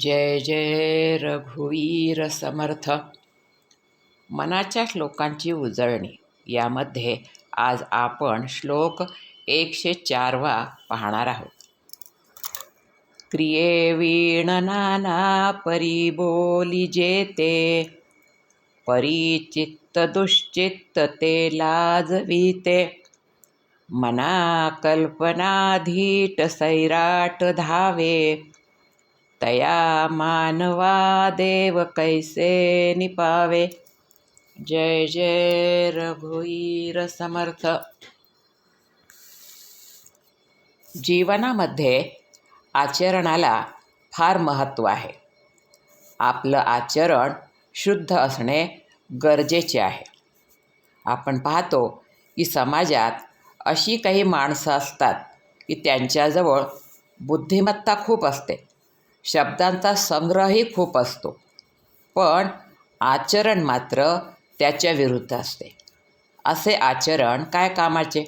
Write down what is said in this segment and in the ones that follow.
जय जय रघुवीर समर्थ. मनाच्या श्लोकांची उजळणी. यामध्ये आज आपण श्लोक एकशे चारवा पाहणार आहोत. क्रिये नाना परिबोली जेते परिचित्त दुश्चित्त ते लाजविते मना कल्पनाधीट सैराट धावे तया मानवा देव कैसे निपावे जय जय रघुईर समर्थ। जीवनामध्ये आचरणाला फार महत्त्व आहे. आपलं आचरण शुद्ध असणे गरजेचे आहे. आपण पाहतो की समाजात अशी काही माणसं असतात की त्यांच्याजवळ बुद्धिमत्ता खूप असते. शब्दांचा संग्रहही खूप असतो. पण आचरण मात्र त्याच्या विरुद्ध असते. असे आचरण काय कामाचे?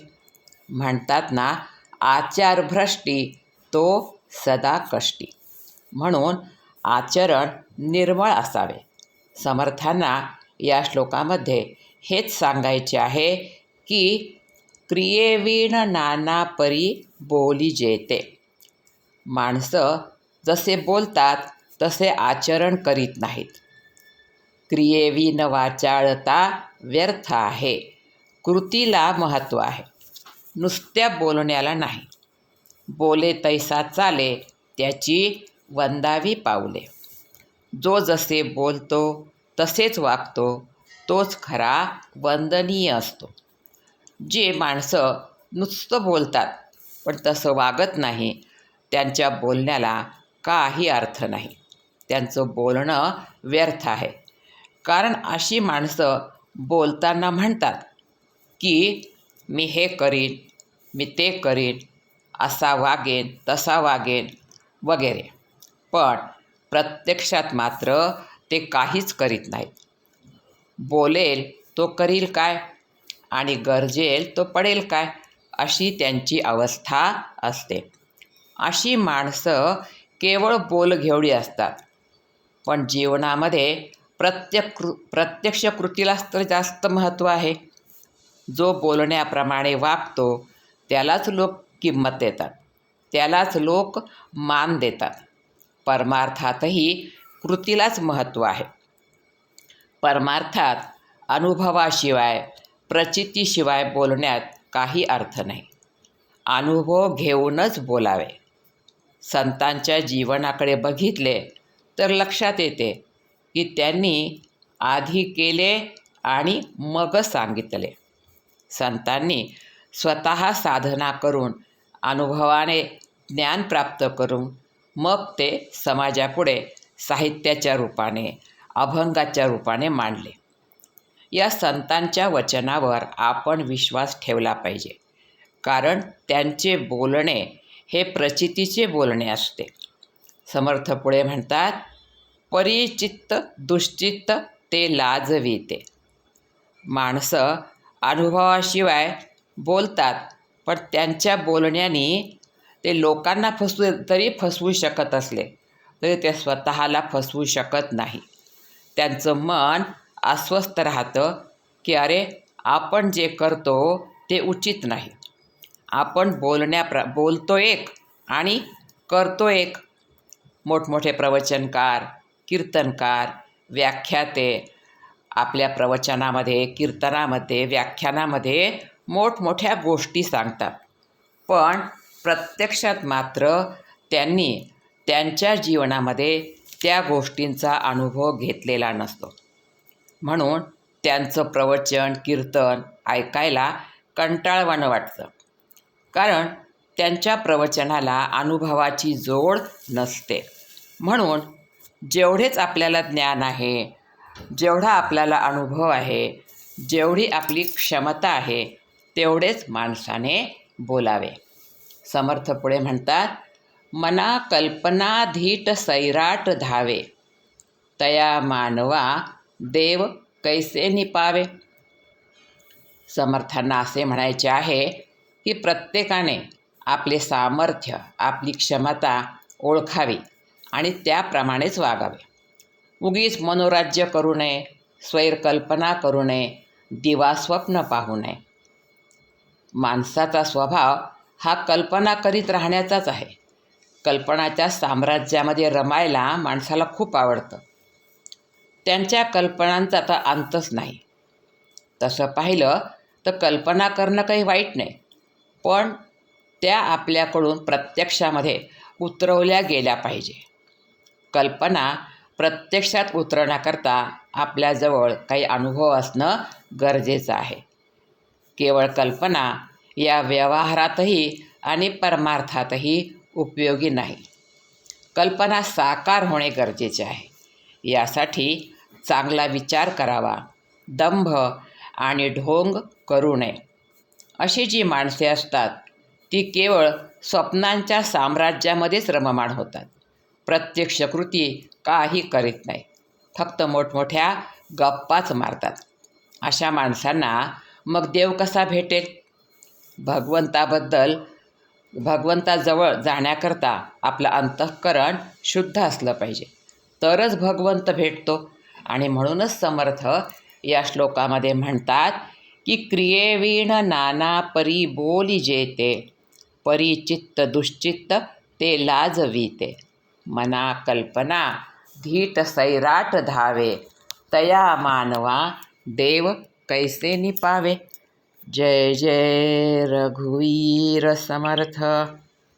म्हणतात ना आचारभ्रष्टी तो सदा कष्टी. म्हणून आचरण निर्मळ असावे. समर्थांना या श्लोकामध्ये हेच सांगायचे आहे की क्रियेवीण नाना परी बोली जेते. माणसं जसे बोलतात तसे आचरण करीत नाहीत. क्रियेविन वाचाळता व्यर्थ आहे. कृतीला महत्त्व आहे. नुसत्या बोलण्याला नाही. बोले तैसा चाले त्याची वंदावी पावले जो जसे बोलतो तसेच वागतो तोच खरा वंदनीय असतो. जे माणसं नुसतं बोलतात पण तसं वागत नाही त्यांच्या बोलण्याला काही अर्थ नाही. त्यांचं बोलणं व्यर्थ आहे. कारण अशी माणसं बोलताना म्हणतात की मी हे करीन मी ते करीन असा वागेन तसा वागेन वगैरे. पण प्रत्यक्षात मात्र ते काहीच करीत नाहीत. बोलेल तो करील काय? आणि गरजेल तो पडेल काय? अशी त्यांची अवस्था असते. अशी माणसं केवळ बोलघेवडी असतात. पण जीवनामध्ये प्रत्यक् कृ प्रत्यक्ष कृतीलाच तर जास्त महत्त्व आहे. जो बोलण्याप्रमाणे वागतो त्यालाच लोक किंमत देतात. त्यालाच लोक मान देतात. परमार्थातही कृतीलाच महत्त्व आहे. परमार्थात अनुभवाशिवाय प्रचितीशिवाय बोलण्यात काही अर्थ नाही. अनुभव घेऊनच बोलावे. संतांच्या जीवनाकडे बघितले तर लक्षात येते की त्यांनी आधी केले आणि मग सांगितले. संतांनी स्वतः साधना करून अनुभवाने ज्ञान प्राप्त करून मग ते समाजापुढे साहित्याच्या रूपाने अभंगाच्या रूपाने मांडले. या संतांच्या वचनावर आपण विश्वास ठेवला पाहिजे. कारण त्यांचे बोलणे हे प्रचितीचे बोलणे असते. समर्थ पुढे म्हणतात परिचित्त दुश्चित्त ते लाजविते. माणसं अनुभवाशिवाय बोलतात पण त्यांच्या बोलण्याने ते लोकांना फसवू तरी फसवू शकत असले तरी ते स्वतःला फसवू शकत नाही. त्यांचं मन अस्वस्थ राहतं की अरे आपण जे करतो ते उचित नाही. आपण बोलण्या प्र बोलतो एक आणि करतो एक. मोठमोठे प्रवचनकार कीर्तनकार व्याख्याते आपल्या प्रवचनामध्ये कीर्तनामध्ये व्याख्यानामध्ये मोठमोठ्या गोष्टी सांगतात. पण प्रत्यक्षात मात्र त्यांनी त्यांच्या जीवनामध्ये त्या गोष्टींचा अनुभव घेतलेला नसतो. म्हणून त्यांचं प्रवचन कीर्तन ऐकायला कंटाळवाणं वाटतं. कारण त्यांच्या प्रवचनाला अनुभवाची जोड नसते. म्हणून जेवढेच आपल्याला ज्ञान आहे जेवढा आपल्याला अनुभव आहे जेवढी आपली क्षमता आहे तेवढेच माणसाने बोलावे. समर्थ पुढे म्हणतात मना कल्पनाधीट सैराट धावे. तया मानवा देव कैसे निपावे? समर्थांना असे म्हणायचे आहे की प्रत्येकाने आपले सामर्थ्य आपली क्षमता ओळखावी आणि त्याप्रमाणेच वागावे. उगीच मनोराज्य करू नये स्वैरकल्पना करू नये दिवास्वप्न पाहू नये. माणसाचा स्वभाव हा कल्पना करीत राहण्याचाच आहे. कल्पनाच्या साम्राज्यामध्ये रमायला माणसाला खूप आवडतं. त्यांच्या कल्पनांचा तर अंतच नाही. तसं पाहिलं तर कल्पना करणं काही वाईट नाही. पण त्या आपल्याकडून प्रत्यक्षामध्ये उतरवल्या गेल्या पाहिजे. कल्पना प्रत्यक्षात उतरण्याकरता आपल्याजवळ काही अनुभव असणं गरजेचं आहे. केवळ कल्पना या व्यवहारातही आणि परमार्थातही उपयोगी नाही. कल्पना साकार होणे गरजेचे आहे. यासाठी चांगला विचार करावा. दंभ आणि ढोंग करू नये. अशी जी माणसे असतात ती केवळ स्वप्नांच्या साम्राज्यामध्येच रममाण होतात. प्रत्यक्ष कृती काही करीत नाही. फक्त मोठमोठ्या गप्पाच मारतात. अशा माणसांना मग देव कसा भेटेल? भगवंताबद्दल भगवंताजवळ जाण्याकरता आपलं अंतःकरण शुद्ध असलं पाहिजे. तरच भगवंत भेटतो आणि म्हणूनच समर्थ या श्लोकामध्ये म्हणतात की क्रियेवीण नाना परी बोली जेते परी चित्त दुश्चित्त ते लाजवीते मना कल्पना धीट सैराट धावे तया मानवा देव कैसे निपावे. जय जय रघुवीर समर्थ.